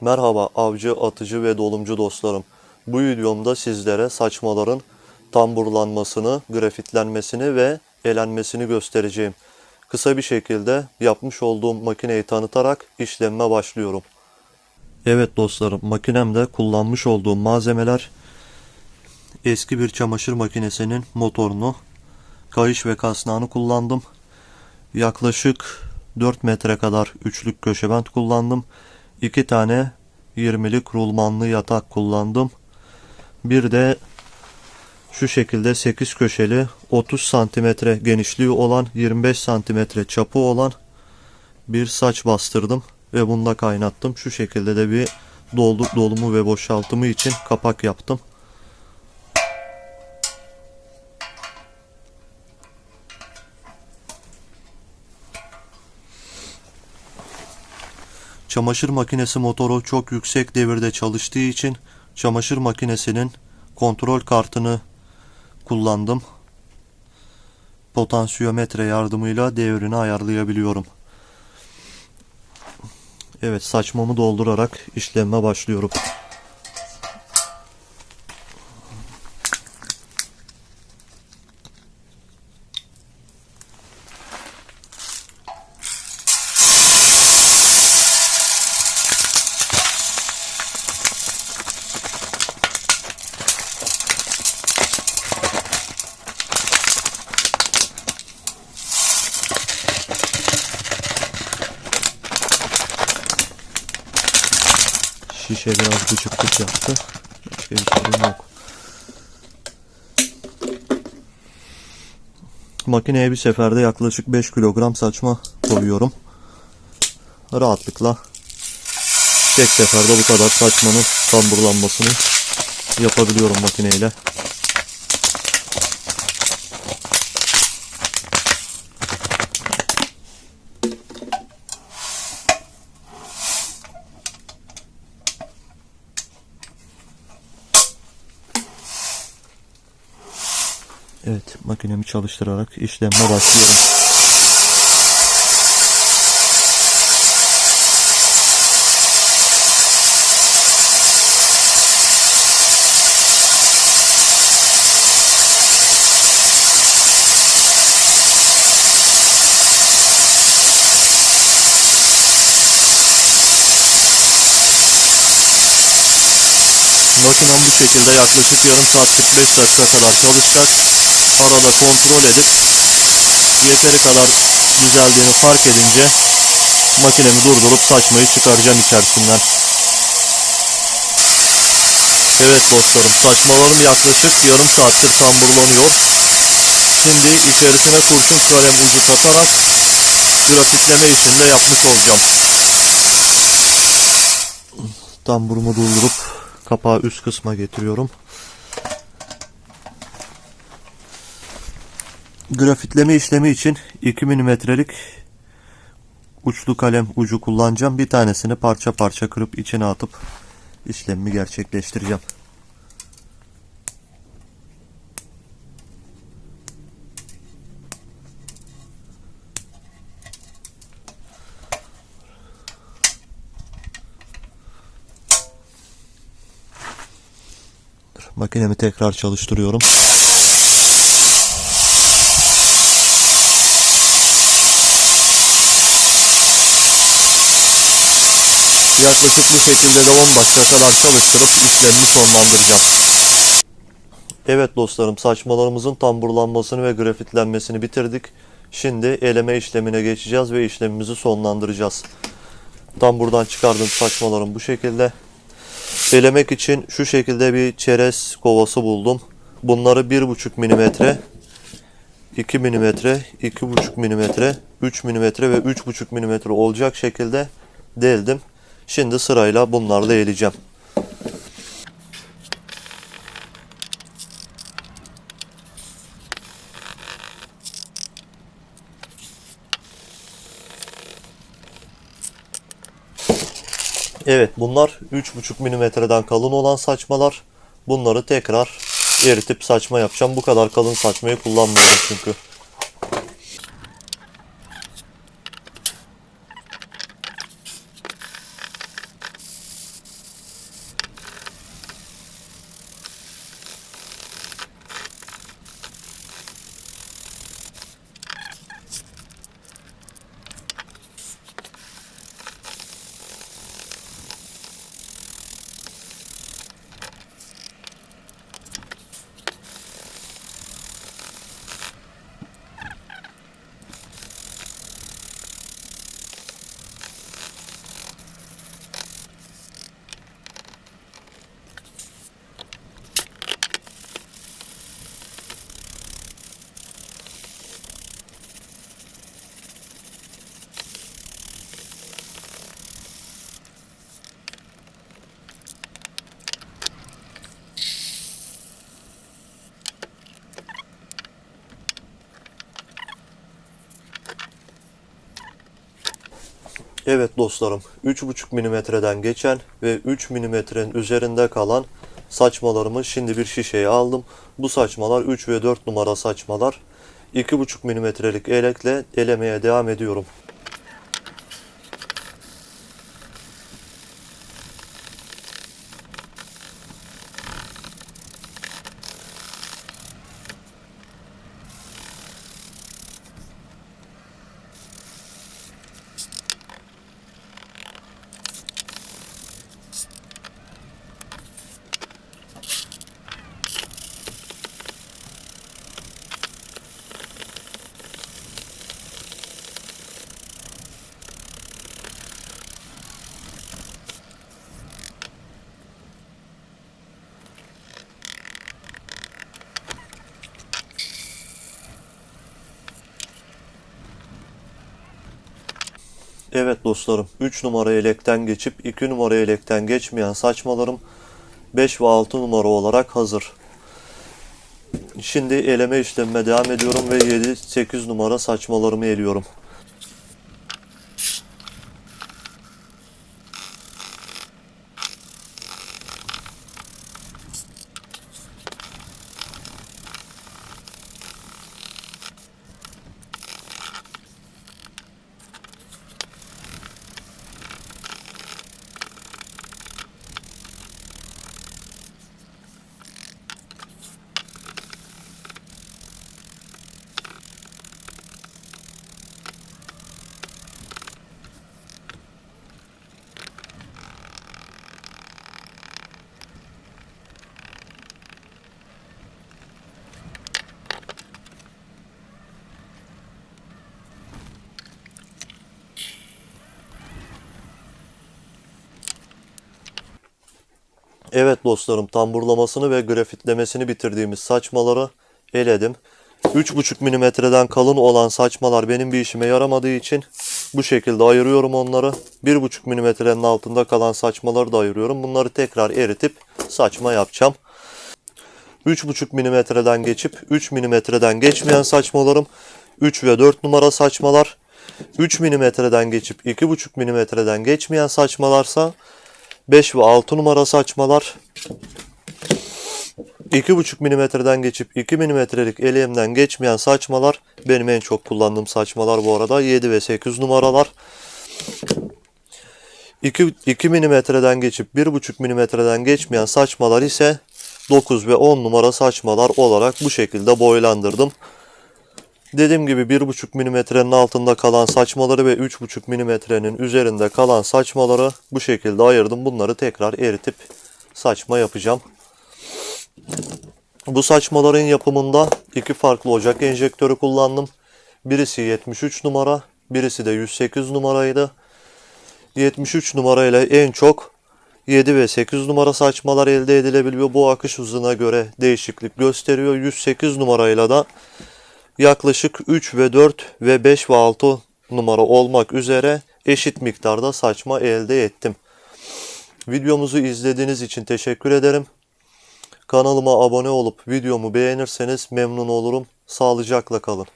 Merhaba avcı, atıcı ve dolumcu dostlarım. Bu videomda sizlere saçmaların tamburlanmasını, grafitlenmesini ve elenmesini göstereceğim. Kısa bir şekilde yapmış olduğum makineyi tanıtarak işlemme başlıyorum. Evet dostlarım, makinemde kullanmış olduğum malzemeler eski bir çamaşır makinesinin motorunu, kayış ve kasnağını kullandım. Yaklaşık 4 metre kadar üçlük köşebent kullandım. 2 tane 20'lik rulmanlı yatak kullandım. Bir de şu şekilde 8 köşeli 30 santimetre genişliği olan 25 santimetre çapı olan bir saç bastırdım ve bunda kaynattım. Şu şekilde de bir doldu, dolumu ve boşaltımı için kapak yaptım. Çamaşır makinesi motoru çok yüksek devirde çalıştığı için çamaşır makinesinin kontrol kartını kullandım. Potansiyometre yardımıyla devrini ayarlayabiliyorum. Evet saçmamı doldurarak işleme başlıyorum. Şişe biraz gıcıklık yaptı. Başka bir sorun yok. Makineye bir seferde yaklaşık 5 kilogram saçma koyuyorum. Rahatlıkla tek seferde bu kadar saçmanın tamburlanmasını yapabiliyorum makineyle. Evet makinemi çalıştırarak işleme başlıyorum. Makinem bu şekilde yaklaşık yarım saat 45 dakika kadar çalışacak. Arada kontrol edip yeteri kadar düzeldiğini fark edince makinemi durdurup saçmayı çıkaracağım içerisinden. Evet dostlarım saçmalarım yaklaşık yarım saattir tamburlanıyor. Şimdi içerisine kurşun kalem ucu takarak grafitleme işini de yapmış olacağım. Tamburumu doldurup kapağı üst kısma getiriyorum. Grafitleme işlemi için 2 milimetrelik uçlu kalem ucu kullanacağım. Bir tanesini parça parça kırıp içine atıp işlemimi gerçekleştireceğim. Makinemi tekrar çalıştırıyorum. Yaklaşık bu şekilde de 10 dakika çalıştırıp işlemimi sonlandıracağım. Evet dostlarım saçmalarımızın tamburlanmasını ve grafitlenmesini bitirdik. Şimdi eleme işlemine geçeceğiz ve işlemimizi sonlandıracağız. Tamburdan çıkardığım saçmalarım bu şekilde. Elemek için şu şekilde bir çerez kovası buldum. Bunları 1,5 milimetre, 2 milimetre, 2,5 milimetre, 3 milimetre ve 3,5 milimetre olacak şekilde deldim. Şimdi sırayla bunları da eleyeceğim. Evet bunlar 3,5 milimetreden kalın olan saçmalar. Bunları tekrar eritip saçma yapacağım. Bu kadar kalın saçmayı kullanmıyorum çünkü. Evet dostlarım 3,5 milimetreden geçen ve 3 milimetrenin üzerinde kalan saçmalarımı şimdi bir şişeye aldım. Bu saçmalar 3 ve 4 numara saçmalar. 2,5 milimetrelik elekle elemeye devam ediyorum. Evet dostlarım 3 numara elekten geçip 2 numara elekten geçmeyen saçmalarım 5 ve 6 numara olarak hazır. Şimdi eleme işlemime devam ediyorum ve 7-8 numara saçmalarımı eliyorum. Evet dostlarım tamburlamasını ve grafitlemesini bitirdiğimiz saçmaları eledim. 3,5 milimetreden kalın olan saçmalar benim bir işime yaramadığı için bu şekilde ayırıyorum onları. 1,5 milimetrenin altında kalan saçmaları da ayırıyorum. Bunları tekrar eritip saçma yapacağım. 3,5 milimetreden geçip 3 milimetreden geçmeyen saçmalarım 3 ve 4 numara saçmalar. 3 milimetreden geçip 2,5 milimetreden geçmeyen saçmalarsa 5 ve 6 numara saçmalar. 2,5 milimetreden geçip 2 milimetrelik eleğimden geçmeyen saçmalar benim en çok kullandığım saçmalar bu arada 7 ve 8 numaralar. 2, 2 milimetreden geçip 1,5 milimetreden geçmeyen saçmalar ise 9 ve 10 numara saçmalar olarak bu şekilde boylandırdım. Dediğim gibi 1,5 milimetrenin altında kalan saçmaları ve 3,5 milimetrenin üzerinde kalan saçmaları bu şekilde ayırdım. Bunları tekrar eritip saçma yapacağım. Bu saçmaların yapımında iki farklı ocak enjektörü kullandım. Birisi 73 numara, birisi de 108 numaraydı. 73 numarayla en çok 7 ve 8 numara saçmalar elde edilebiliyor. Bu akış hızına göre değişiklik gösteriyor. 108 numarayla da yaklaşık 3 ve 4 ve 5 ve 6 numara olmak üzere eşit miktarda saçma elde ettim. Videomuzu izlediğiniz için teşekkür ederim. Kanalıma abone olup videomu beğenirseniz memnun olurum. Sağlıcakla kalın.